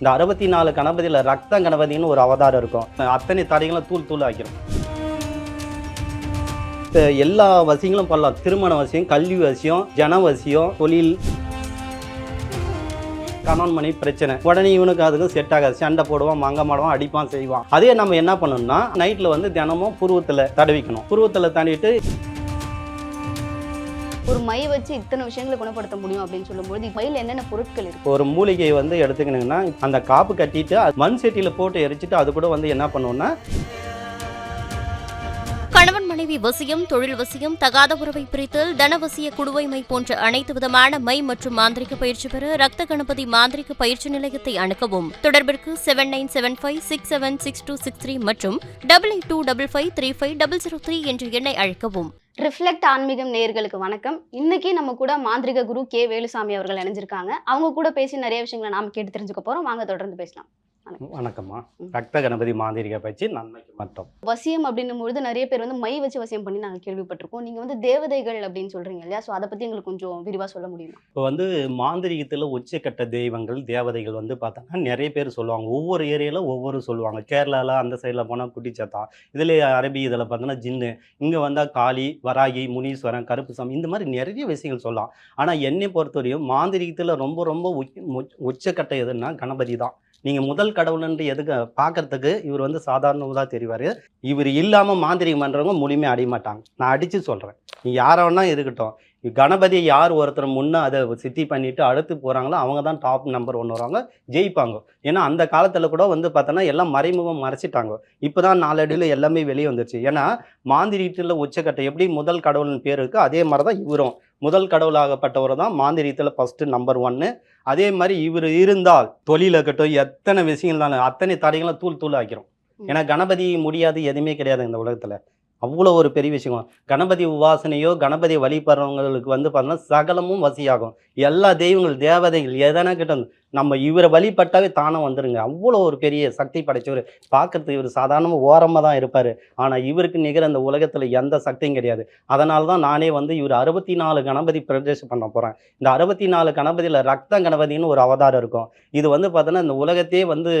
இந்த அறுபத்தி நாலு கணபதியில் ரத்த கணபதின்னு ஒரு அவதாரம் இருக்கும். அத்தனை தடைகளும் தூள் தூள் ஆக்கிரும் எல்லா வசியங்களும் பண்ணலாம். திருமண வசியம் கல்வி வசியம் ஜன வசியம் தொழில். கணவன் மணி பிரச்சனை. உடனே இவனுக்கு அதுக்கும் செட் ஆகாது. சண்டை போடுவான் மங்க மாடுவான் அடிப்பான் செய்வான். அதே நம்ம என்ன பண்ணணும்னா நைட்டில் வந்து தினமும் புருவத்தில் தடவிக்கணும். புருவத்தில் தடவிட்டு ஒரு மை வச்சு இத்தனை விஷயங்களை குணப்படுத்த முடியும் அப்படின்னு சொல்லும்போது மயில் என்னென்ன பொருட்கள் இருக்கு? ஒரு மூலிகை வந்து எடுத்துக்கணுங்கன்னா அந்த காப்பு கட்டிட்டு அது மண் சட்டியில் போட்டு எரிச்சிட்டு அது கூட வந்து என்ன பண்ணுவோம்னா கணவன் மனைவி வசியம் தொழில் வசியம் தகாத உறவை பிரித்தல் தனவசிய குடுவைமை போன்ற அனைத்து விதமான மை மற்றும் மாந்திரிக பயிற்சி பெற ரத்த கணபதி மாந்திரிக பயிற்சி நிலையத்தை அணுகவும். தொடர்பிற்கு seven nine seven five six seven six two six three மற்றும் double eight two double five three five double zero three என்ற எண்ணை அழைக்கவும். ரிஃப்ளெக்ட் ஆன்மீகம் நேயர்களுக்கு வணக்கம். இன்னைக்கு நம்ம கூட மாந்திரிக குரு கே வேலுசாமி அவர்கள் இணைஞ்சிருக்காங்க. அவங்க கூட பேசி நிறைய விஷயங்களை நாம கேட்டு தெரிஞ்சுக்க போறோம். வாங்க தொடர்ந்து பேசலாம். வணக்கம்மா. ரத்த கணபதி மாந்திரிக பயிற்சி நன்மைக்கு மட்டும். வசியம் அப்படின்னும் பொழுது நிறைய பேர் வந்து மை வச்சு வசியம் பண்ணி நாங்க கேள்விப்பட்டிருக்கோம். நீங்க வந்து தேவதைகள் அப்படின்னு சொல்றீங்க இல்லையா? சோ அதை பத்தி எங்களுக்கு கொஞ்சம் விரிவா சொல்ல முடியுமா? இப்போ வந்து மாந்திரிகத்தில் உச்சக்கட்ட தெய்வங்கள் தேவதைகள் வந்து பார்த்தோன்னா நிறைய பேர் சொல்லுவாங்க. ஒவ்வொரு ஏரியாவில் ஒவ்வொரு சொல்லுவாங்க. கேரளாவில் அந்த சைடில் போனால் குட்டிச்சத்தா இதில் அரபி இதில் பார்த்தோன்னா ஜின்னு இங்கே வந்தால் காளி வராகி முனீஸ்வரன் கருப்பு சாமி இந்த மாதிரி நிறைய விஷயங்கள் சொல்லலாம். ஆனால் என்னை பொறுத்தவரையும் மாந்திரிகத்தில் ரொம்ப ரொம்ப உச்ச- உச்ச- உச்சக்கட்ட எதுன்னா கணபதி தான். நீங்கள் முதல் கடவுள்ன்ட்டு எதுக்கு பார்க்கறதுக்கு இவர் வந்து சாதாரணதாக தெரிவார். இவர் இல்லாமல் மாந்திரிகம் பண்ணுறவங்க முழுமையாக அடைய மாட்டாங்க. நான் அடித்து சொல்கிறேன் நீ யாரை வேணால் இருக்கட்டும் கணபதி யார் ஒருத்தர் முன்னே அதை சித்தி பண்ணிட்டு அடுத்து போகிறாங்களோ அவங்க தான் டாப் நம்பர் ஒன்று வருவாங்க. ஜெயிப்பாங்க. ஏன்னா அந்த காலத்தில் கூட வந்து பார்த்தோன்னா எல்லாம் மறைமுகம் மறைச்சிட்டாங்க. இப்போ தான் நாளடியில் எல்லாமே வெளியே வந்துருச்சு. ஏன்னா மாந்திரீட்டில் உச்சக்கட்டை எப்படி முதல் கடவுளின் பேர் இருக்குது அதே மாதிரி தான் இவரும். முதல் கடவுளாகப்பட்டவர் தான் மாந்திரீகத்தில் ஃபஸ்ட்டு நம்பர் ஒன்று அதே மாதிரி இவர் இருந்தால் தொழில் இருக்கட்டும் எத்தனை விஷயங்கள் தான் அத்தனை தடைகளும் தூள் தூள் ஆக்கிறோம் ஏன்னா கணபதி முடியாது எதுவுமே கிடையாது இந்த உலகத்தில். அவ்வளோ ஒரு பெரிய விஷயம். கணபதி உபாசனையோ கணபதி வழிபடுறவங்களுக்கு வந்து பார்த்தோன்னா சகலமும் வசியாகும். எல்லா தெய்வங்கள் தேவதைகள் எதனா கிட்ட நம்ம இவரை வழிபட்டாவே தானே வந்துருங்க. அவ்வளோ ஒரு பெரிய சக்தி படைச்சவர். பார்க்கறதுக்கு இவர் சாதாரணமாக ஓரமாக தான் இருப்பார். ஆனால் இவருக்கு நிகர் அந்த உலகத்தில் எந்த சக்தியும் கிடையாது. அதனால தான் நானே வந்து இவர் அறுபத்தி நாலு கணபதி பிரதேசம் பண்ண போகிறேன் இந்த அறுபத்தி நாலு கணபதியில் ரத்த கணபதின்னு ஒரு அவதாரம் இருக்கும். இது வந்து பார்த்தோன்னா இந்த உலகத்தையே வந்து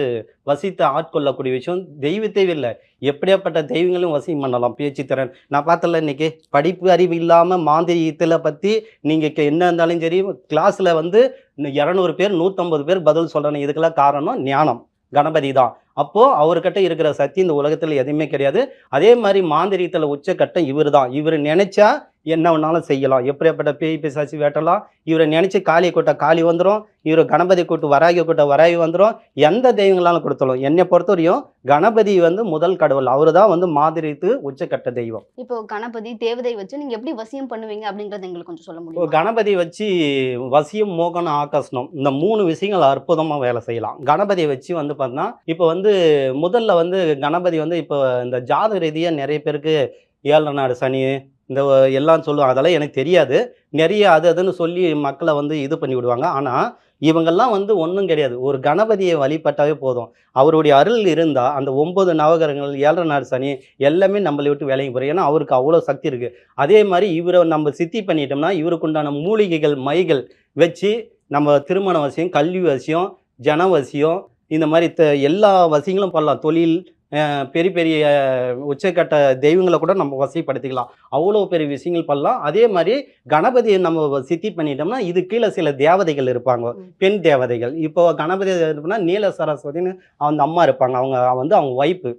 வசித்து ஆட்கொள்ளக்கூடிய விஷயம். தெய்வத்தே இல்லை. எப்படியாப்பட்ட தெய்வங்களும் வசியம் பண்ணலாம். பேச்சு திறன். நான் பார்த்தல இன்னைக்கு. படிப்பு அறிவு இல்லாமல் மாந்திரியத்தில் பற்றி நீங்கள் என்ன இருந்தாலும் சரி கிளாஸில் வந்து இரநூறு பேர் நூற்றம்பது பேர் பதில் சொல்லணும் இதுக்கெல்லாம் காரணம் ஞானம். கணபதி தான். அப்போது அவர்கிட்ட இருக்கிற சக்தி இந்த உலகத்தில் எதுவுமே கிடையாது. அதே மாதிரி மாந்திரியத்தில் உச்சக்கட்டம் இவர் தான் இவர் நினைச்சா என்ன வேணாலும் செய்யலாம். எப்படியாப்பட்ட பேய் பிசாசி வேட்டலாம். இவரை நினைச்சு காளியை கூட்ட காளி வந்துடும் இவரை கணபதி கூட்டு வராகி கூட்ட வராகி வந்துடும் எந்த தெய்வங்களாலும் கொடுத்தலும் என்னை பொறுத்தவரையும் கணபதி வந்து முதல் கடவுள். அவர் தான் வந்து மாதிரித்து உச்சக்கட்ட தெய்வம். இப்போ கணபதி தேவதை வச்சு நீங்க எப்படி வசியம் பண்ணுவீங்க அப்படிங்கறத எங்களுக்கு கொஞ்சம் சொல்ல முடியும்? கணபதி வச்சு வசியம் மோகனம் ஆகர்ஷணம் இந்த மூணு விஷயங்கள் அற்புதமாக வேலை செய்யலாம். கணபதியை வச்சு வந்து பார்த்தோன்னா இப்போ வந்து முதல்ல வந்து கணபதி வந்து இப்போ இந்த ஜாதக ரீதியாக நிறைய பேருக்கு ஏழரை நாடு சனி இந்த எல்லாம் சொல்லுவாங்க அதெல்லாம் எனக்கு தெரியாது. நிறைய அது அதுன்னு சொல்லி மக்களை வந்து இது பண்ணி விடுவாங்க. ஆனால் இவங்கெல்லாம் வந்து ஒன்றும் கிடையாது. ஒரு கணபதியை வழிபட்டாவே போதும். அவருடைய அருள் இருந்தால் அந்த ஒம்பது நவகரங்கள் ஏழரை நாடு சனி எல்லாமே நம்மளை விட்டு வேலைக்கு போகிறோம் ஏன்னா அவருக்கு அவ்வளோ சக்தி இருக்குது அதே மாதிரி இவரை நம்ம சித்தி பண்ணிட்டோம்னா இவருக்கு உண்டான மூலிகைகள் மைகள் வச்சு நம்ம திருமண வசியம் கல்வி வசியம் ஜன வசியம் இந்த மாதிரி த எல்லா வசியங்களும் பண்ணலாம். தொழில் பெரிய பெரிய உச்சக்கட்ட தெய்வங்களை கூட நம்ம வசிப்படுத்திக்கலாம் அவ்வளோ பெரிய விஷயங்கள் பண்ணலாம். அதே மாதிரி கணபதியை நம்ம சித்தி பண்ணிட்டோம்னா இது கீழே சில தேவதைகள் இருப்பாங்க. பெண் தேவதைகள். இப்போ கணபதி இருப்புனா நீல சரஸ்வதின்னு அந்த அம்மா இருப்பாங்க. அவங்க வந்து அவங்க ஒய்ஃபு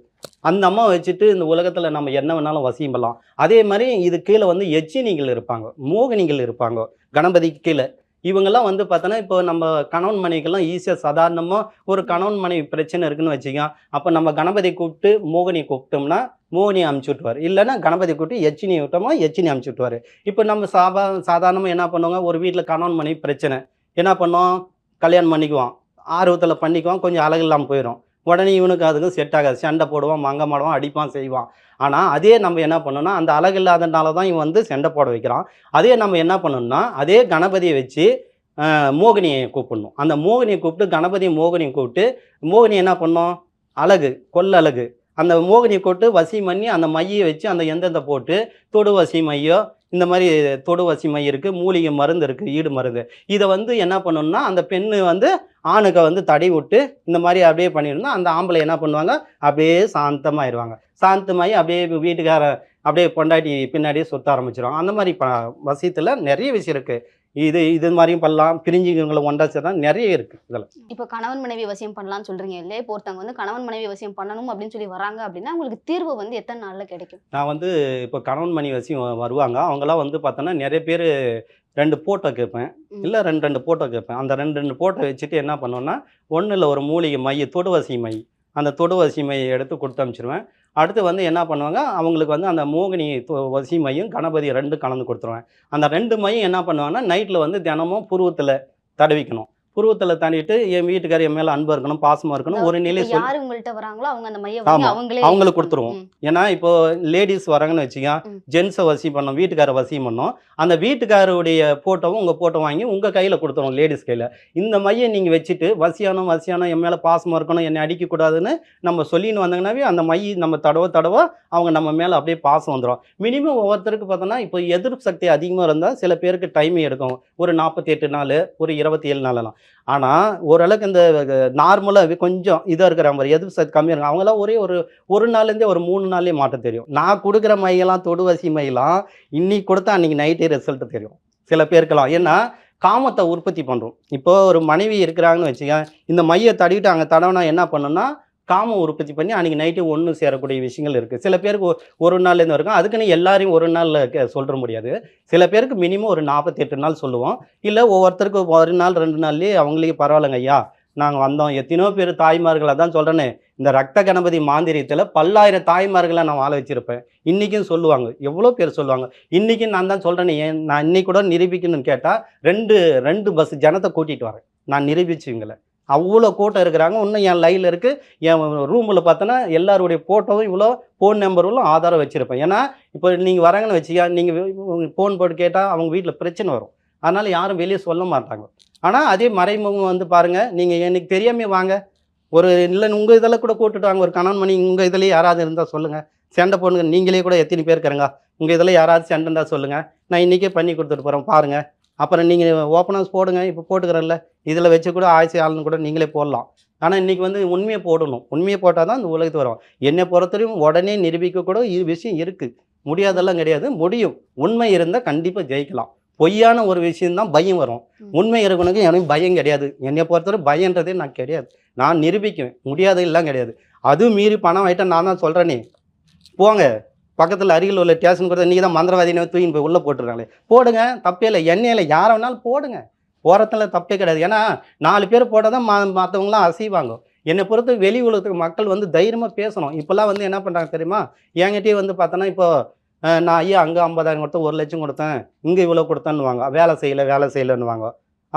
அந்த அம்மா வச்சுட்டு இந்த உலகத்தில் நம்ம என்ன வேணாலும் வசியம் பண்ணலாம். அதே மாதிரி இது கீழே வந்து எச்சினிகள் இருப்பாங்க மோகினிகள் இருப்பாங்க கணபதிக்கு கீழே. இவங்கெல்லாம் வந்து பார்த்தோன்னா இப்போ நம்ம கணவன் மனைவிக்கெல்லாம் ஈஸியாக சாதாரணமாக ஒரு கணவன் மனைவி பிரச்சனை இருக்குன்னு வச்சுக்கோங்க. அப்போ நம்ம கணபதி கூப்பிட்டு மோகினி கூப்பிட்டோம்னா மோகினி அமுச்சு விட்டுவார் இல்லைன்னா கணபதி கூப்பிட்டு எச்சினி விட்டோமா எச்சினி அமுச்சு விட்டுவார் இப்போ நம்ம சாபா சாதாரணமாக என்ன பண்ணுவாங்க? ஒரு வீட்டில் கணவன் மனைவி பிரச்சனை. என்ன பண்ணோம் கல்யாணம் பண்ணிக்குவோம். ஆர்வத்தில் பண்ணிக்குவோம். கொஞ்சம் அழகு இல்லாமல் போயிடும் உடனே இவனுக்கு அதுக்கும் செட் ஆகாது. சண்டை போடுவான் மங்கமாடுவான் அடிப்பான் செய்வான். ஆனால் அதே நம்ம என்ன பண்ணோம்னா அந்த அழகு இல்லாதனால தான் இவன் வந்து சண்டை போட வைக்கிறான். அதே நம்ம என்ன பண்ணணும்னா அதே கணபதியை வச்சு மோகினியை கூப்பிடணும். அந்த மோகினியை கூப்பிட்டு கணபதி மோகினியை கூப்பிட்டு மோகினி என்ன பண்ணோம்? அழகு கொல்லழகு அந்த மோகினியை கூப்பிட்டு வசி பண்ணி அந்த மையை வச்சு அந்த எந்தெந்த போட்டு தொடு வசி மையோ இந்த மாதிரி தொடு வசி மை இருக்குது மூலிகை மருந்து இருக்குது ஈடு மருந்து. இதை வந்து என்ன பண்ணணும்னா அந்த பெண்ணு வந்து ஆணுக்கு வந்து தடை விட்டு இந்த மாதிரி அப்படியே பண்ணியிருந்தா அந்த ஆம்பளை என்ன பண்ணுவாங்க? அப்படியே சாந்தமாயிருவாங்க. சாந்தமாகி அப்படியே வீட்டுக்கார அப்படியே பொண்டாட்டி பின்னாடியே சுத்த ஆரம்பிச்சிருவாங்க அந்த மாதிரி ப வசியத்தில் நிறைய விஷயம் இருக்குது இது இது மாதிரியும் பண்ணலாம். பிரிஞ்சுங்களை ஒன்றா சேர்த்தா நிறைய இருக்குது இதில். இப்போ கணவன் மனைவி வசியம் பண்ணலாம்னு சொல்றீங்க இல்லையா? இப்போ ஒருத்தவங்க வந்து கணவன் மனைவி வசியம் பண்ணணும் அப்படின்னு சொல்லி வராங்க அப்படின்னா உங்களுக்கு தீர்வு வந்து எத்தனை நாள்ல கிடைக்கும்? நான் வந்து இப்போ கணவன் மணி வசியம் வருவாங்க. அவங்களாம் வந்து பார்த்தோன்னா நிறைய பேர் ரெண்டு ஃபோட்டோ கேட்பேன். இல்லை ரெண்டு ரெண்டு ஃபோட்டோ கேட்பேன். அந்த ரெண்டு ரெண்டு ஃபோட்டோ வச்சுட்டு என்ன பண்ணுவேன்னா ஒன்றில் ஒரு மூலிகை மை தொடுவசி மை. அந்த தொடுவசி மையை எடுத்து கொடுத்து அனுப்பிச்சிருவேன். அடுத்து வந்து என்ன பண்ணுவாங்க? அவங்களுக்கு வந்து அந்த மோகினி வசி மையும் கணபதி ரெண்டும் கலந்து கொடுத்துருவேன் அந்த ரெண்டு மையும் என்ன பண்ணுவாங்கன்னா நைட்டில் வந்து தினமும் புருவத்தில் தடவிக்கணும். புருவத்தில் தடவிட்டு என் வீட்டுக்காரர் என் மேலே அன்பு இருக்கணும் பாசமாக இருக்கணும் ஒரு நிலை யாரு உங்கள்ட்ட வராங்களோ அவங்க அந்த மைய வாங்கி ஆமா. அவங்களே அவங்களுக்கு கொடுத்துருவோம். ஏன்னா இப்போ லேடிஸ் வராங்கன்னு வச்சுக்க ம். ஜென்ஸை வசியம் பண்ணோம் வீட்டுக்கார வசியம் பண்ணோம் அந்த வீட்டுக்காரருடைய ஃபோட்டோவும் உங்கள் ஃபோட்டோ வாங்கி உங்கள் கையில் கொடுத்துருவோம் லேடிஸ் கையில் இந்த மையை நீங்கள் வச்சுட்டு வசியானம் வசியானம் என் மேலே பாசமாக இருக்கணும் என்னை அடிக்கக்கூடாதுன்னு நம்ம சொல்லின்னு வந்தாங்கன்னாவே அந்த மை நம்ம தடவை தடவை அவங்க நம்ம மேலே அப்படியே பாசம் வந்துடும் மினிமம் ஒவ்வொருத்தருக்கு பார்த்தோன்னா இப்போ எதிர்ப்பு சக்தி அதிகமாக இருந்தால் சில பேருக்கு டைம் எடுக்கும் ஒரு நாற்பத்தி எட்டு நாள் ஒரு இருபத்தி ஏழு நாளெல்லாம் ஆனால் ஓரளவுக்கு இந்த நார்மலாக கொஞ்சம் இதாக இருக்கிற மாதிரி எது சக்தி கம்மியாக இருக்கும் அவங்களாம் ஒரே ஒரு ஒரு நாள்லேருந்தே ஒரு மூணு நாள்லேயே மாட்ட தெரியும். நான் கொடுக்குற மையெல்லாம் தொடுவசி மையெல்லாம் இன்னைக்கு கொடுத்தா அன்றைக்கி நைட்டே ரிசல்ட் தெரியும். சில பேருக்கெல்லாம். ஏன்னா காமத்தை உற்பத்தி பண்ணுறோம் இப்போ ஒரு மனைவி இருக்கிறாங்கன்னு வச்சுக்க இந்த மையை தடவிட்டு அங்கே தடவினா என்ன பண்ணுன்னா காமம் உற்பத்தி பண்ணி அன்றைக்கி நைட்டு ஒன்று சேரக்கூடிய விஷயங்கள் இருக்குது சில பேருக்கு ஒரு நாள்லேருந்து இருக்கும் அதுக்குன்னு எல்லாரையும் ஒரு நாளில் சொல்கிற முடியாது. சில பேருக்கு மினிமம் ஒரு நாற்பத்தெட்டு நாள் சொல்லுவோம். இல்லை ஒவ்வொருத்தருக்கு ஒரு நாள் ரெண்டு நாள்லேயே அவங்களுக்கு பரவாயில்லைங்க ஐயா. நாங்கள் வந்தோம். எத்தனையோ பேர் தாய்மார்கள் அதான் சொல்கிறேன்னு இந்த ரத்த கணபதி மாந்திரியத்தில் பல்லாயிரம் தாய்மார்களை நான் வாழ வச்சுருப்பேன். இன்றைக்கும் சொல்லுவாங்க. எவ்வளோ பேர் சொல்லுவாங்க. இன்றைக்கும் நான் தான் சொல்கிறேன்னு ஏன் நான் இன்னைக்கு கூட நிரூபிக்கணும்னு கேட்டால் ரெண்டு ரெண்டு பஸ் ஜனத்தை கூட்டிகிட்டு வரேன். நான் நிரூபிச்சுங்களேன் அவ்வளோ கூட்டம் இருக்கிறாங்க. இன்னும் என் லைனில் இருக்குது என் ரூமில் பார்த்தோன்னா எல்லாருடைய ஃபோட்டோவும் இவ்வளோ ஃபோன் நம்பர்களும் ஆதாரம் வச்சுருப்பேன். ஏன்னா இப்போ நீங்கள் வராங்கன்னு வச்சுக்க நீங்கள் ஃபோன் போட்டு கேட்டால் அவங்க வீட்டில் பிரச்சனை வரும். அதனால் யாரும் வெளியே சொல்ல மாட்டாங்க. ஆனால் அதே மறைமுகம் வந்து பாருங்கள் நீங்கள் எனக்கு தெரியாமே வாங்க. ஒரு இல்லை உங்கள் இதில் கூட கூட்டுட்டு வாங்க. ஒரு கணவன் மணி உங்கள் இதில் யாராவது இருந்தால் சொல்லுங்கள் சண்டை போடுங்க. நீங்களே கூட எத்தனை பேர் இருக்கிறங்க? உங்கள் இதில் யாராவது சண்டை இருந்தால் சொல்லுங்கள் நான் இன்றைக்கே பண்ணி கொடுத்துட்டு போகிறேன் பாருங்கள் அப்புறம் நீங்கள் ஓப்பனர்ஸ் போடுங்க இப்போ போட்டுக்கிறேன்ல. இதில் வச்சு கூட ஆய்ச்சி ஆளுன்னு கூட நீங்களே போடலாம். ஆனால் இன்றைக்கி வந்து உண்மையை போடணும். உண்மையை போட்டால் தான் இந்த உலகத்துக்கு வரும். என்னை பொறுத்தவரையும் உடனே நிரூபிக்க கூட இது விஷயம் இருக்குது முடியாதெல்லாம் கிடையாது. முடியும். உண்மை இருந்தால் கண்டிப்பாக ஜெயிக்கலாம். பொய்யான ஒரு விஷயம்தான் பயம் வரும். உண்மை இருக்கணுக்கு எனக்கு பயம் கிடையாது. என்னை பொறுத்தவரை பயன்றதே நான் கிடையாது. நான் நிரூபிக்குவேன். முடியாது எல்லாம் கிடையாது. அது மீறி பணம் ஆகிட்டா நான் தான் சொல்கிறேனே போங்க. பக்கத்தில் அருகில் உள்ள ஸ்டேஷன் கூட நீங்கள் தான் மந்திரவாதினை தூக்கின்னு போய் உள்ளே போட்டுருக்காங்களே. போடுங்க தப்பே இல்லை எண்ணெயில் யாரை வேணாலும் போடுங்க. போகிறதுல தப்பே கிடையாது. ஏன்னா நாலு பேர் போட்டால் தான் மற்றவங்களாம் அசைவாங்க. என்னை பொறுத்து வெளி உலகத்துக்கு மக்கள் வந்து தைரியமாக பேசணும். இப்போல்லாம் வந்து என்ன பண்ணுறாங்க தெரியுமா? என்கிட்டயே வந்து பார்த்தோன்னா இப்போ நான் ஐயா அங்கே ஐம்பதாயிரம் கொடுத்தேன் ஒரு லட்சம் கொடுத்தேன் இங்கே இவ்வளோ கொடுத்தேன்னுவாங்க. வேலை செய்யலை வேலை செய்யலைன்னுவாங்க.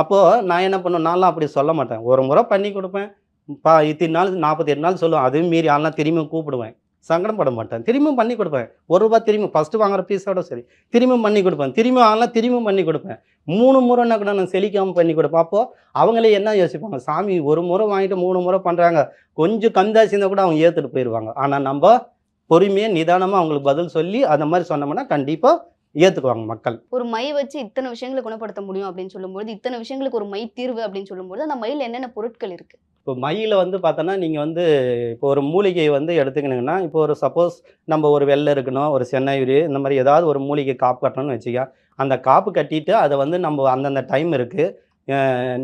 அப்போது நான் என்ன பண்ணுவேன்? நான்லாம் அப்படி சொல்ல மாட்டேன். ஒரு முறை பண்ணி கொடுப்பேன். பா இத்தனை நாள் நாற்பத்தி எட்டு நாள் சொல்லுவேன். அதுவும் மீறி ஆள்லாம் திரும்பி கூப்பிடுவேன். சங்கடப்பட மாட்டேன். திரும்பியும் பண்ணி கொடுப்பேன். ஒரு ரூபா திரும்பி ஃபஸ்ட்டு வாங்குற பீஸோட சரி. திரும்பியும் பண்ணி கொடுப்பேன். திரும்பி ஆள்லாம் திரும்பியும் பண்ணி கொடுப்பேன். மூணு முறைன்னா கூட நான் செழிக்காமல் பண்ணி கொடுப்பேன். அப்போது அவங்களே என்ன யோசிப்பாங்க? சாமி ஒரு முறை வாங்கிட்டு மூணு முறை பண்ணுறாங்க கொஞ்சம் கம்மியாக சேர்ந்தால் கூட அவங்க ஏற்றுட்டு போயிடுவாங்க ஆனால் நம்ம பொறுமையாக நிதானமாக அவங்களுக்கு பதில் சொல்லி அந்த மாதிரி சொன்னோம்னா கண்டிப்பாக ஏற்றுக்குவாங்க மக்கள். ஒரு மை வச்சு இத்தனை விஷயங்களை குணப்படுத்த முடியும் அப்படின்னு சொல்லும்போது இத்தனை விஷயங்களுக்கு ஒரு மை தீர்வு அப்படின்னு சொல்லும்போது அந்த மயில் என்னென்ன பொருட்கள் இருக்குது இப்போ மயில வந்து பார்த்தோன்னா நீங்கள் வந்து இப்போ ஒரு மூலிகை வந்து எடுத்துக்கினீங்கன்னா இப்போ ஒரு சப்போஸ் நம்ம ஒரு வெள்ளை இருக்கணும் ஒரு சென்னையூரி இந்த மாதிரி ஏதாவது ஒரு மூலிகை காப்பு கட்டணும்னு வச்சுக்க அந்த காப்பு கட்டிட்டு அதை வந்து நம்ம அந்தந்த டைம் இருக்குது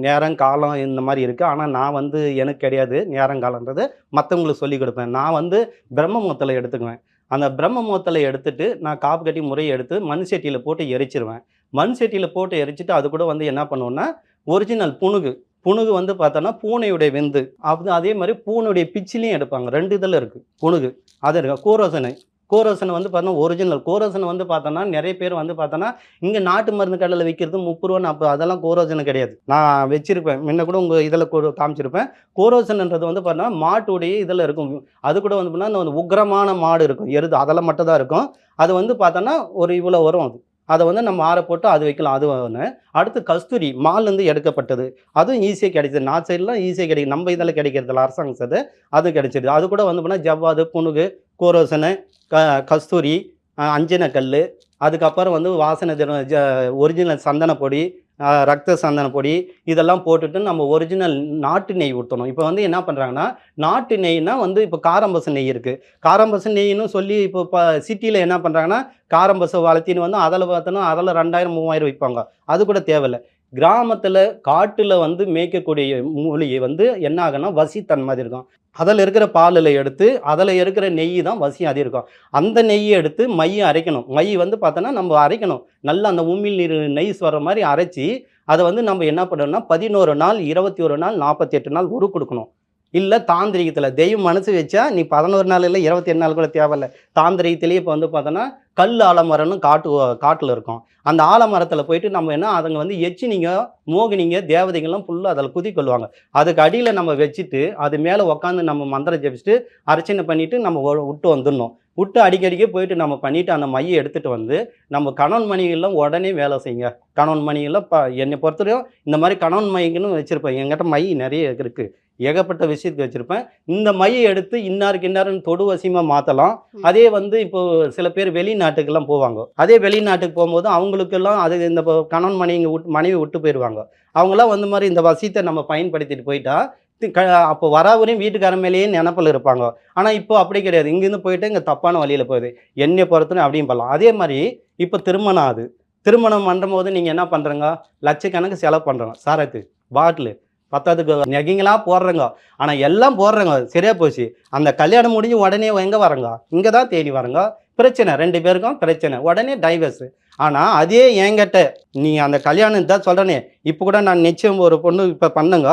நேரம் காலம் இந்த மாதிரி இருக்குது ஆனால் நான் வந்து எனக்கு கிடையாது நேரம் காலன்றது மற்றவங்களுக்கு சொல்லிக் கொடுப்பேன். நான் வந்து பிரம்ம முகத்தில் எடுத்துக்குவேன். அந்த பிரம்ம முகத்தில் எடுத்துட்டு நான் காப்பு கட்டி முறையை எடுத்து மண் சட்டியில் போட்டு எரிச்சிருவேன். மண் சட்டியில் போட்டு எரிச்சிட்டு அது கூட வந்து என்ன பண்ணுவோன்னா ஒரிஜினல் புணுகு புணுகு வந்து பார்த்தோன்னா பூனையுடைய விந்து. அப்படி அதே மாதிரி பூனையுடைய பிச்சிலையும் எடுப்பாங்க. ரெண்டு இதில் இருக்குது புணுகு. அது இருக்கு. கோரோசனை. கோரோசனை வந்து பார்த்தோன்னா ஒரிஜினல் கோரோசனை வந்து பார்த்தோன்னா நிறைய பேர் வந்து பார்த்தோன்னா இங்கே நாட்டு மருந்து கடையில் விற்கிறது முப்பது ரூபா அப்போ அதெல்லாம் கோரோசனை கிடையாது. நான் வச்சிருப்பேன். முன்ன கூட உங்கள் இதில் காமிச்சிருப்பேன். கோரோசன்ன்றது வந்து பார்த்தோன்னா மாட்டுடைய இதில் இருக்கும். அது கூட வந்து பார்த்தோன்னா இந்த உக்ரமான மாடு இருக்கும். எருது. அதெல்லாம் மட்டும் தான் இருக்கும். அது வந்து பார்த்தோன்னா ஒரு இவ்வளோ வரும் அது. அதை வந்து நம்ம ஆற போட்டு அது வைக்கலாம் அது ஒன்று அடுத்து கஸ்தூரி மால்லேருந்து எடுக்கப்பட்டது. அதுவும் ஈஸியாக கிடைச்சது. நார்த் சைட்லாம் ஈஸியாக கிடைக்கும் நம்ம இதில் கிடைக்கிறதில்ல. அரசாங்க சது அது கிடைச்சிடுது. அது கூட வந்து போனால் ஜவ்வாது புணுகு கோரோசனை க கஸ்தூரி அஞ்சன அஞ்சனக்கல் அதுக்கப்புறம் வந்து வாசனை ஜ ஒரிஜினல் சந்தன பொடி ரத்த சந்தன பொடி இதெல்லாம் போட்டுட்டு நம்ம ஒரிஜினல் நாட்டு நெய் ஊற்றணும் இப்போ வந்து என்ன பண்ணுறாங்கன்னா நாட்டு நெய்னா வந்து இப்போ காரம்பசு நெய் இருக்குது காரம்பசு நெய்ன்னு சொல்லி இப்போ இப்போ சிட்டியில் என்ன பண்ணுறாங்கன்னா காரம்பசை வளர்த்தின்னு வந்து அதில் பார்த்தோன்னா அதில் ரெண்டாயிரம் மூவாயிரம் விற்பாங்க அது கூட தேவையில்லை. கிராமத்தில் காட்டில் வந்து மேய்க்கக்கூடிய மூலிகை வந்து என்ன ஆகுனா வசித்தன் மாதிரி இருக்கும். அதில் இருக்கிற பாலில் எடுத்து அதில் இருக்கிற நெய் தான் வசி அது இருக்கும். அந்த நெய்யை எடுத்து மையை அரைக்கணும். மை வந்து பார்த்தோன்னா நம்ம அரைக்கணும். நல்லா அந்த உமிழ் நீர் நெய் வர்ற மாதிரி அரைச்சி அதை வந்து நம்ம என்ன பண்ணணும்னா பதினோரு நாள் இருபத்தி ஒரு நாள் நாற்பத்தி எட்டு நாள் உரு கொடுக்கணும். இல்லை தாந்திரிகத்தில் தெய்வம் மனசு வச்சா நீ பதினோரு நாள் இல்லை இருபத்தி எட்டு நாள் கூட தேவையில்லை. தாந்திரிகத்திலேயே இப்போ வந்து பார்த்தோன்னா கல் ஆலமரம்னு காட்டு காட்டில் இருக்கும். அந்த ஆலமரத்தில் போயிட்டு நம்ம என்ன அதுங்க வந்து எச்சினிங்க மோகினிங்க தேவதைகள்லாம் ஃபுல்லாக அதில் குதி கொள்வாங்க. அதுக்கு அடியில் நம்ம வச்சுட்டு அது மேலே உட்காந்து நம்ம மந்திரம் ஜெபிச்சுட்டு அர்ச்சனை பண்ணிவிட்டு நம்ம விட்டு வந்துடணும். விட்டு அடிக்கடிக்கே போயிட்டு நம்ம பண்ணிவிட்டு அந்த மையை எடுத்துகிட்டு வந்து நம்ம கணவன் மணிகள்லாம் உடனே வேலை செய்யுங்க. கணவன் மணிகள்லாம் இப்போ என்னை பொறுத்தவரையும் இந்த மாதிரி கணவன் மைக்குன்னு வச்சுருப்பேன். என்கிட்ட மை நிறைய இருக்குது ஏகப்பட்ட விஷயத்துக்கு வச்சுருப்பேன். இந்த மையை எடுத்து இன்னாருக்கு இன்னாருன்னு தொடு வசியமாக மாற்றலாம். அதே வந்து இப்போ சில பேர் வெளிநாட்டுக்கெல்லாம் போவாங்க. அதே வெளிநாட்டுக்கு போகும்போது அவங்களுக்கெல்லாம் அது இந்த கணவன் மனைவி விட்டு மனைவி விட்டு போயிடுவாங்க அவங்களாம் வந்து மாதிரி இந்த வசியத்தை நம்ம பயன்படுத்திட்டு போயிட்டா க அப்போ வராவரையும் வீட்டுக்கார மேலேயே நினப்பில் இருப்பாங்க. ஆனால் இப்போ அப்படி கிடையாது. இங்கேருந்து போயிட்டு இங்கே தப்பான வழியில் போகுது. என்னை பொறுத்தனை அப்படின்னு பண்ணலாம். அதே மாதிரி இப்போ திருமணம் ஆகுது. திருமணம் பண்ணும் போது நீங்கள் என்ன பண்ணுறங்க லட்சக்கணக்கு செலவு பண்ணுறோங்க சரக்கு பாட்டிலு பத்தாவதுக்கு நெகிங்களா போடுறங்க. ஆனால் எல்லாம் போடுறங்க. சரியாக போச்சு. அந்த கல்யாணம் முடிஞ்சு உடனே எங்கே வரங்க? இங்கே தான் தேடி வரங்க. பிரச்சனை ரெண்டு பேருக்கும் பிரச்சனை. உடனே டைவர்ஸு ஆனால் அதே என்கிட்ட நீ அந்த கல்யாணம் தான் சொல்கிறனே இப்போ கூட நான் நிச்சயம் ஒரு பொண்ணு இப்போ பண்ணுங்க.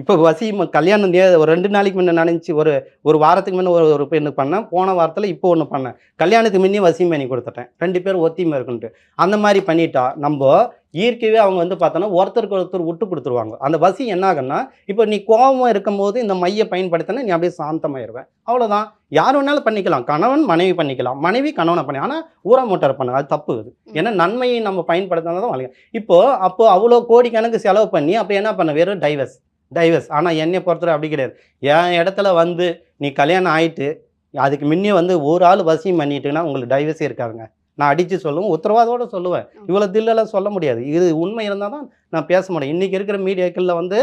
இப்போ வசி கல்யாணம் ஒரு ரெண்டு நாளைக்கு முன்ன நினச்சி ஒரு ஒரு வாரத்துக்கு முன்னே ஒரு ஒரு பெண்ணு பண்ணேன். போன வாரத்தில் இப்போ ஒன்று பண்ணேன். கல்யாணத்துக்கு முன்னே வசியம் பண்ணி கொடுத்துட்டேன். ரெண்டு பேரும் ஒத்தியமாக இருக்குன்ட்டு. அந்த மாதிரி பண்ணிட்டா நம்ம இயற்கையாகவே அவங்க வந்து பார்த்தோன்னா ஒருத்தருக்கு ஒருத்தர் விட்டு கொடுத்துருவாங்க. அந்த வசி என்ன ஆகுன்னா இப்போ நீ கோபம் இருக்கும்போது இந்த மையை பயன்படுத்தினா நீ அப்படியே சாந்தமாயிருவேன் அவ்வளோதான் யார் வேணாலும் பண்ணிக்கலாம். கணவன் மனைவி பண்ணிக்கலாம். மனைவி கணவனை பண்ணி ஆனால் ஊரா மோட்டார் பண்ணுங்க அது தப்பு அது ஏன்னா நன்மையை நம்ம பயன்படுத்தினா தான் வாழ்க்கை இப்போ அப்போ அவ்வளோ கோடிக்கணக்கு செலவு பண்ணி அப்போ என்ன பண்ண? வெறும் டைவர்ஸ் டைவர்ஸ் ஆனால் என்னை பொறுத்தவரை அப்படி கிடையாது. என் இடத்துல வந்து நீ கல்யாணம் ஆயிட்டு அதுக்கு முன்னே வந்து ஒரு ஆள் வசியம் பண்ணிட்டுன்னா உங்களுக்கு டைவர்ஸே இருக்காதுங்க. நான் அடித்து சொல்லுவேன் உத்தரவாதோட சொல்லுவேன். இவ்வளோ தில்லெல்லாம் சொல்ல முடியாது. இது உண்மை இருந்தால் தான் நான் பேச முடியும். இன்றைக்கி இருக்கிற மீடியாக்களில் வந்து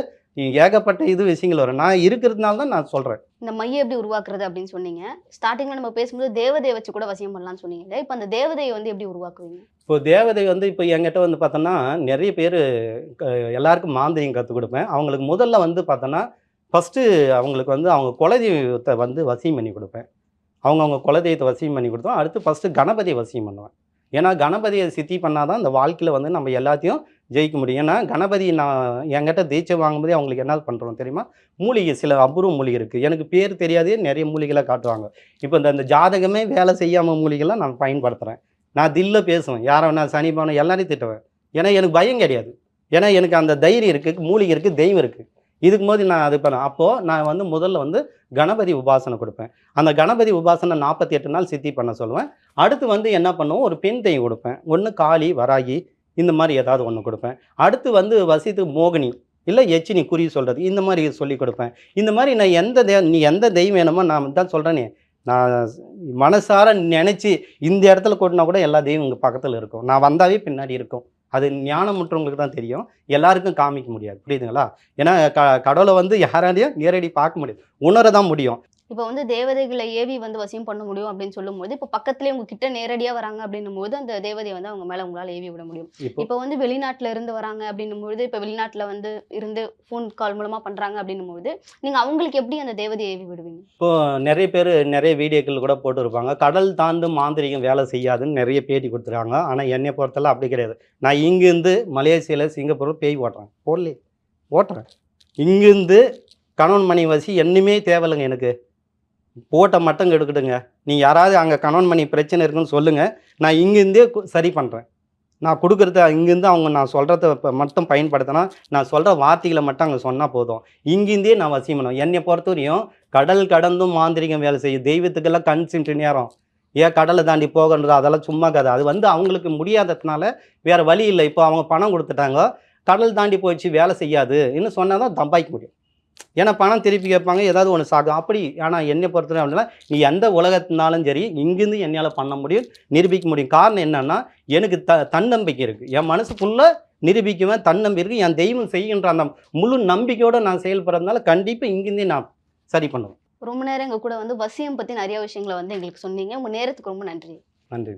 ஏகப்பட்ட இது விஷயங்கள் வரும். நான் இருக்கிறதுனால தான் நான் சொல்கிறேன் இந்த மையை எப்படி உருவாக்குறது அப்படின்னு சொன்னீங்க. ஸ்டார்டிங்ல நம்ம பேசும்போது தேவதையை வச்சு கூட வசியம் பண்ணலாம்னு சொன்னீங்க இப்போ அந்த தேவதையை வந்து எப்படி உருவாக்குவீங்க? இப்போ தேவதை வந்து இப்போ என்கிட்ட வந்து பார்த்தோன்னா நிறைய பேர் எல்லாருக்கும் மாந்திரியம் கற்றுக் கொடுப்பேன். அவங்களுக்கு முதல்ல வந்து பார்த்தோன்னா ஃபஸ்ட்டு அவங்களுக்கு வந்து அவங்க குலதெய்வத்தை வந்து வசியம் பண்ணி கொடுப்பேன். அவங்கவுங்க குலதெய்வத்தை வசியம் பண்ணி கொடுத்தோம். அடுத்து ஃபஸ்ட்டு கணபதியை வசியம் பண்ணுவேன் ஏன்னா கணபதியை சித்தி பண்ணால் தான் இந்த வாழ்க்கையில் வந்து நம்ம எல்லாத்தையும் ஜெயிக்க முடியும். ஏன்னா கணபதி நான் என்கிட்ட தீட்சை வாங்கும்போதே அவங்களுக்கு என்ன பண்ணுறோம் தெரியுமா? மூலிகை சில அபூர்வ மூலிகை இருக்குது எனக்கு பேர் தெரியாதே நிறைய மூலிகைகளை காட்டுவாங்க. இப்போ இந்த இந்த ஜாதகமே வேலை செய்யாமல் மூலிகைலாம் நான் பயன்படுத்துகிறேன் நான் தில்ல பேசுவேன். யாரை வேணா சனி பவனம் எல்லாரையும் திட்டுவேன். ஏன்னா எனக்கு பயம் கிடையாது. ஏன்னா எனக்கு அந்த தைரியம் இருக்குது மூலிகை இருக்குது தெய்வம் இருக்குது இதுக்கு போது நான் அது பண்ண அப்போது நான் வந்து முதல்ல வந்து கணபதி உபாசனை கொடுப்பேன். அந்த கணபதி உபாசனை நாற்பத்தி எட்டு நாள் சித்தி பண்ண சொல்லுவேன். அடுத்து வந்து என்ன பண்ணுவோம்? ஒரு பெண் தெய்வம் கொடுப்பேன். ஒன்று காளி வராகி இந்த மாதிரி ஏதாவது ஒன்று கொடுப்பேன். அடுத்து வந்து வசித்து மோகினி இல்லை எச்சினி குறி சொல்கிறது இந்த மாதிரி சொல்லி கொடுப்பேன். இந்த மாதிரி நான் எந்த தெய்வ நீ எந்த தெய்வம் வேணுமோ நான் தான் சொல்கிறேனே நான் மனசார நினச்சி இந்த இடத்துல கூட்டினா கூட எல்லா தெய்வம் இங்கே பக்கத்தில் இருக்கும். நான் வந்தாவே பின்னாடி இருக்கும். அது ஞானமுற்றவங்களுக்கு தான் தெரியும். எல்லாருக்கும் காமிக்க முடியாது. புரியுதுங்களா? ஏன்னா க கடவுளை வந்து யாராலையும் நேரடி பார்க்க முடியாது. உணர தான் முடியும். இப்போ வந்து தேவதைகளை ஏவி வந்து வசியம் பண்ண முடியும் அப்படின்னு சொல்லும்போது இப்போ பக்கத்துலேயே உங்க கிட்ட நேரடியா வராங்க அப்படின்னும் போது அந்த தேவதையை வந்து அவங்க மேல உங்களால ஏவி விட முடியும். இப்போ வந்து வெளிநாட்டுல இருந்து வராங்க அப்படின்னும் பொழுது இப்போ வெளிநாட்டுல வந்து இருந்து ஃபோன் கால் மூலமா பண்றாங்க அப்படின்னும் போது நீங்க அவங்களுக்கு எப்படி அந்த தேவதையை ஏவி விடுவீங்க? இப்போ நிறைய பேர் நிறைய வீடியோக்கள் கூட போட்டிருப்பாங்க. கடல் தாண்டு மாந்திரிகம் வேலை செய்யாதுன்னு நிறைய பேட்டி கொடுத்துருக்காங்க. ஆனால் என்னை பொறுத்தல அப்படி கிடையாது. நான் இங்கேருந்து மலேசியாவில் சிங்கப்பூரில் பேய் ஓட்டுறேன். போடலே ஓட்டுறேன். இங்கேருந்து கணவன் மணி வசி என்னுமே தேவையில்லைங்க எனக்கு. போட்டை மட்டும் எடுக்கட்டுங்க. நீ யாராவது அங்கே கணவன் பண்ணி பிரச்சனை இருக்குன்னு சொல்லுங்கள் நான் இங்கேருந்தே சரி பண்ணுறேன் நான் கொடுக்குறத இங்கேருந்து அவங்க நான் சொல்கிறத இப்போ மட்டும் பயன்படுத்தினா நான் சொல்கிற வார்த்தைகளை மட்டும் அங்கே சொன்னால் போதும். இங்கேருந்தே நான் வசியம் பண்ணுவேன் என்னை பொறுத்தவரையும் கடல் கடந்தும் மாந்திரிகம் வேலை செய்யும். தெய்வத்துக்கெல்லாம் கண் சின்று நேரம். ஏன் கடலை தாண்டி போகன்றது அதெல்லாம் சும்மா கதை. அது வந்து அவங்களுக்கு முடியாததுனால வேறு வழி இல்லை. இப்போ அவங்க பணம் கொடுத்துட்டாங்க. கடல் தாண்டி போயிடுச்சு வேலை செய்யாது. இன்னும் சொன்னால் தான் தம்பாய்க்க முடியும். ஏன்னா பணம் திருப்பி கேட்பாங்க ஏதாவது ஒன்று சாகும் அப்படி ஆனால் என்னை பொறுத்தவரை அப்படின்னா நீ எந்த உலகத்தினாலும் சரி இங்கேருந்து என்னால் பண்ண முடியும் நிரூபிக்க முடியும். காரணம் என்னன்னா எனக்கு த தன்னம்பிக்கை இருக்குது என் மனசுக்குள்ளே நிரூபிக்குவேன் தன்னம்பிக்கை என் தெய்வம் செய்கின்ற அந்த முழு நம்பிக்கையோட நான் செயல்படுறதுனால கண்டிப்பாக இங்கிருந்தே நான் சரி பண்ணுவேன். ரொம்ப நேரம் எங்க கூட வந்து வசியம் பத்தி நிறைய விஷயங்களை வந்து எங்களுக்கு சொன்னீங்க. உங்க நேரத்துக்கு ரொம்ப நன்றி. நன்றி.